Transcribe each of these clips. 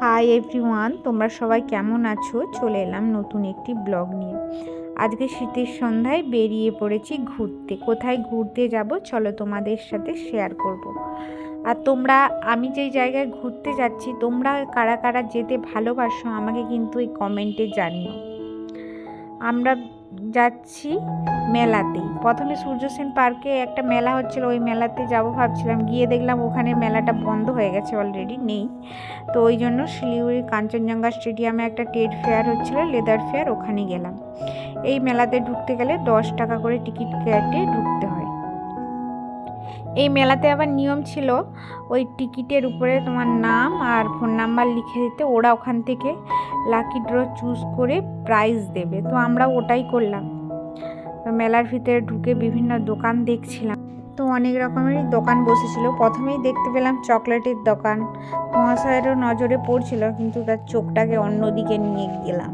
Hi everyone তোমরা সবাই কেমন আছো? চলে এলাম নতুন একটি ব্লগ নিয়ে। আজকে শীতের সন্ধ্যায় বেরিয়ে পড়েছি ঘুরতে। কোথায় ঘুরতে যাব? চলো তোমাদের সাথে শেয়ার করব। আর তোমরা, আমি যেই জায়গায় ঘুরতে যাচ্ছি, তোমরা কারা কারা যেতে ভালোবাসো আমাকে কিন্তু এই কমেন্টে জানিও। আমরা যাচ্ছি মেলাতে। প্রথমে সূর্যসেন পার্কে একটা মেলা হচ্ছিল, ওই মেলাতে যাব ভাবছিলাম। গিয়ে দেখলাম ওখানে মেলাটা বন্ধ হয়ে গেছে অলরেডি নেই। তো ওই জন্য শিলিগুড়ি কাঞ্চনজঙ্ঘা স্টেডিয়ামে একটা টেড ফেয়ার হচ্ছিল, লেদার ফেয়ার, ওখানে গেলাম। এই মেলাতে ঢুকতে গেলে দশ টাকা করে টিকিট কেটে ঢুকতে হয়। এই মেলাতে আবার নিয়ম ছিল, ওই টিকিটের উপরে তোমার নাম আর ফোন নাম্বার লিখে দিতে। ওরা ওখান থেকে লাকি ড্র চুজ করে প্রাইজ দেবে। তো আমরা ওটাই করলাম। তো মেলার ভিতরে ঢুকে বিভিন্ন দোকান দেখছিলাম। তো অনেক রকমেরই দোকান বসেছিল। প্রথমেই দেখতে পেলাম চকলেটের দোকান। মহাশয়েরও নজরে পড়ছিল, কিন্তু তার চোখটাকে অন্যদিকে নিয়ে গেলাম।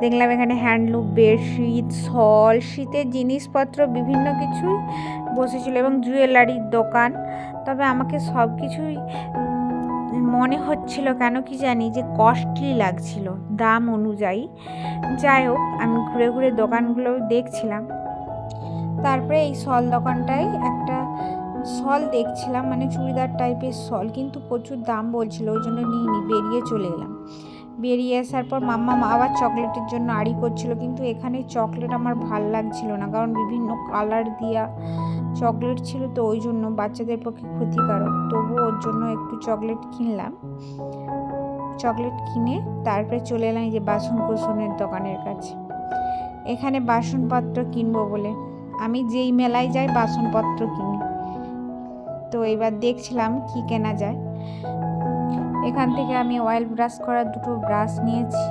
দেখলাম এখানে হ্যান্ডলুম বেডশিট শল শীতের জিনিসপত্র, বিভিন্ন কিছুই বসেছিল এবং জুয়েলারির দোকান। তবে আমাকে সব কিছুই মনে হচ্ছিল কেন কি জানি যে কস্টলি লাগছিল দাম অনুযায়ী। যাই হোক, আমি ঘুরে ঘুরে দোকানগুলো দেখছিলাম। তারপরে এই শল দোকানটায় একটা শল দেখছিলাম মানে চুড়িদার টাইপের শল, কিন্তু প্রচুর দাম বলছিল, ওই জন্য নিয়ে বেরিয়ে চলে এলাম। বেরিয়ে আসার পর মাম্মা আবার চকলেটের জন্য আড়ি করছিল, কিন্তু এখানে চকলেট আমার ভালো লাগছিল না, কারণ বিভিন্ন কালার দিয়া চকলেট ছিল তো ওই জন্য বাচ্চাদের পক্ষে ক্ষতিকারক। তবু ওর জন্য একটু চকলেট কিনলাম। চকলেট কিনে তারপরে চলে এলাম যে বাসন কোসনের দোকানের কাছে। এখানে বাসনপত্র কিনবো বলে। আমি যেই মেলায় যাই বাসনপত্র কিনি। তো এবার দেখছিলাম কি কেনা যায়। এখান থেকে আমি অয়েল ব্রাশ করার দুটো ব্রাশ নিয়েছি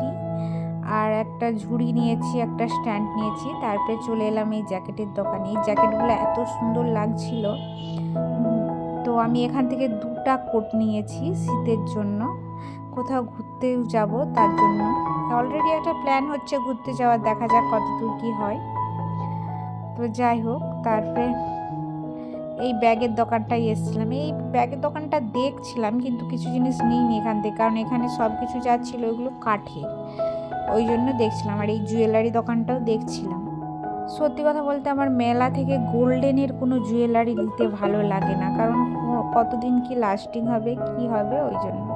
আর একটা ঝুড়ি নিয়েছি, একটা স্ট্যান্ড নিয়েছি। তারপরে চলে এলাম এই জ্যাকেটের দোকানে। এই জ্যাকেটগুলো এত সুন্দর লাগছিল। তো আমি এখান থেকে দুটা কোট নিয়েছি শীতের জন্য। কোথাও ঘুরতে যাব তার জন্য। অলরেডি একটা প্ল্যান হচ্ছে ঘুরতে যাওয়ার, দেখা যাক কত দূর কী হয়। তো যাই হোক, তারপরে এই ব্যাগের দোকানটাই এসেছিলাম। এই ব্যাগের দোকানটা দেখছিলাম, কিন্তু কিছু জিনিস নিইনি এখান থেকে, কারণ এখানে সব কিছু যা ছিল ওইগুলো কাঠের। ওই জন্য দেখছিলাম, আর এই জুয়েলারি দোকানটাও দেখছিলাম। সত্যি কথা বলতে আমার মেলা থেকে গোল্ডেনের কোনো জুয়েলারি নিতে ভালো লাগে না, কারণ কতদিন কি লাস্টিং হবে, কি হবে, ওই জন্য।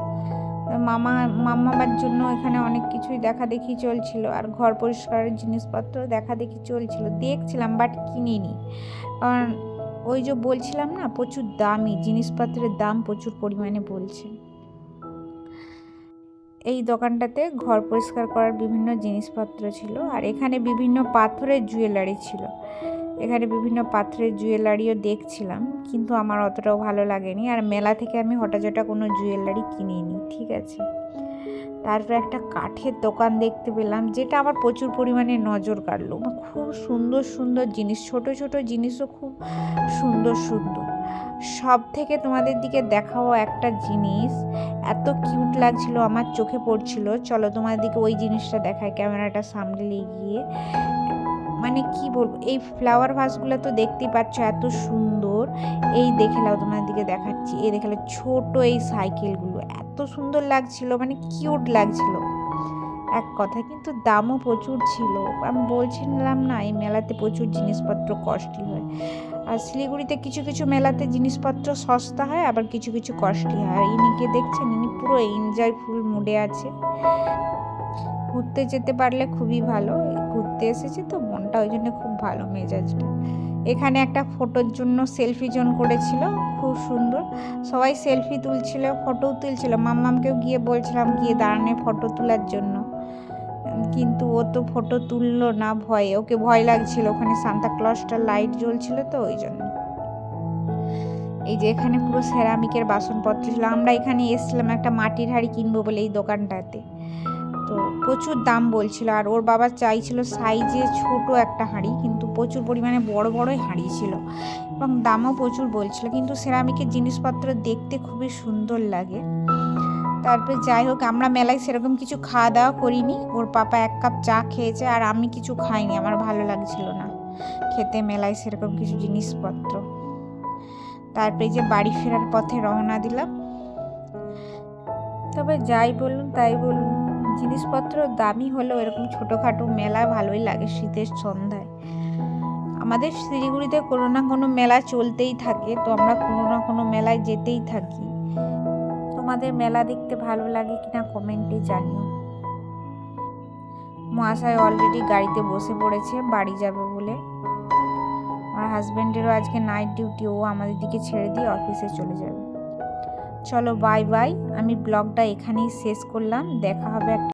মামা, মামাবার জন্য এখানে অনেক কিছুই দেখা দেখি চলছিল, আর ঘর পরিষ্কারের জিনিসপত্র দেখা দেখি চলছিল। দেখছিলাম, বাট কিনিনি। কারণ ওই যে বলছিলাম না, প্রচুর দামি জিনিসপত্রের দাম প্রচুর পরিমাণে বলছে। এই দোকানটাতে ঘর পরিষ্কার করার বিভিন্ন জিনিসপত্র ছিল আর এখানে বিভিন্ন পাথরের জুয়েলারি ছিল। এখানে বিভিন্ন পাথরের জুয়েলারিও দেখছিলাম, কিন্তু আমার অতটাও ভালো লাগেনি। আর মেলা থেকে আমি হঠাৎ কোনো জুয়েলারি কিনিনি, ঠিক আছে? তারপর একটা কাঠের দোকান দেখতে পেলাম, যেটা আমার প্রচুর পরিমাণে নজর কাড়লো। খুব সুন্দর সুন্দর জিনিস, ছোট ছোট জিনিসও খুব সুন্দর সুন্দর। সব থেকে তোমাদের দিকে দেখাও একটা জিনিস, এত কিউট লাগছিল, আমার চোখে পড়ছিল। চলো তোমাদের দিকে ওই জিনিসটা দেখায় ক্যামেরাটা সামনে গিয়ে মানে কি বলব, এই ফ্লাওয়ার ভাসগুলো তো দেখতেই পাচ্ছ এত সুন্দর। এই দেখে নাও, তোমার দিকে দেখাচ্ছি। এই দেখে ছোট এই সাইকেলগুলো এত সুন্দর লাগছিল মানে কিউট লাগছিল। এক কথা কিন্তু দামও প্রচুর ছিল। আমি বলছিলাম না, এই মেলাতে প্রচুর জিনিসপত্র কস্টলি হয়। আর শিলিগুড়িতে কিছু কিছু মেলাতে জিনিসপত্র সস্তা হয়, আবার কিছু কিছু কস্টলি হয়। আর ইনিকে দেখছেন, ইনি পুরো এনজয়ফুল মুডে আছে। ঘুরতে যেতে পারলে খুবই ভালো। ঘুরতে এসেছে তো, মনটা ওই জন্য খুব ভালো মেজাজটা। এখানে একটা ফটোর জন্য সেলফি জোন করেছিল, খুব সুন্দর। সবাই সেলফি তুলছিল ফটোও তুলছিল। মাম্মামকেও গিয়ে বলছিলাম, গিয়ে দাঁড়ানে ফটো তোলার জন্য। কিন্তু ও তো ফটো তুললো না ভয়ে। ওকে ভয় লাগছিল, ওখানে সান্তা ক্লসটা লাইট জ্বলছিল তো, ওই জন্য। এই যে এখানে পুরো সেরামিকের বাসনপত্র ছিল। আমরা এখানে এসছিলাম একটা মাটির হাঁড়ি কিনবো বলে এই দোকানটাতে। তো প্রচুর দাম বলছিল। আর ওর বাবা চাইছিল সাইজে ছোট একটা হাঁড়ি, কিন্তু প্রচুর পরিমাণে বড় বড়ই হাঁড়ি ছিল এবং দামও প্রচুর বলছিল। কিন্তু সেরামিকের জিনিসপত্র দেখতে খুবই সুন্দর লাগে। তারপরে যাই হোক, আমরা মেলায় সেরকম কিছু খাওয়া দাওয়া করিনি। ওর পাপা এক কাপ চা খেয়েছে আর আমি কিছু খাইনি, আমার ভালো লাগছিল না খেতে মেলায় সেরকম কিছু জিনিসপত্র। তারপরে যে বাড়ি ফেরার পথে রওনা দিলাম। তবে যাই বলুন, তাই বলুন। জিনিসপত্র দামি হলেও এরকম ছোটোখাটো মেলা ভালোই লাগে শীতের সন্ধ্যায়। আমাদের শিলিগুড়িতে কোনো না কোনো মেলা চলতেই থাকে, তো আমরা কোনো না কোনো মেলায় যেতেই থাকি। তোমাদের মেলা দেখতে ভালো লাগে কিনা কমেন্টে জানিও। মহাশয় অলরেডি গাড়িতে বসে পড়েছে, বাড়ি যাবে বলে। আমার হাজব্যান্ডেরও আজকে নাইট ডিউটি ও আমাদের দিকে ছেড়ে দিয়ে অফিসে চলে যাবে। চলো বাই বাই আমি ব্লগটা এখানেই শেষ করলাম, দেখা হবে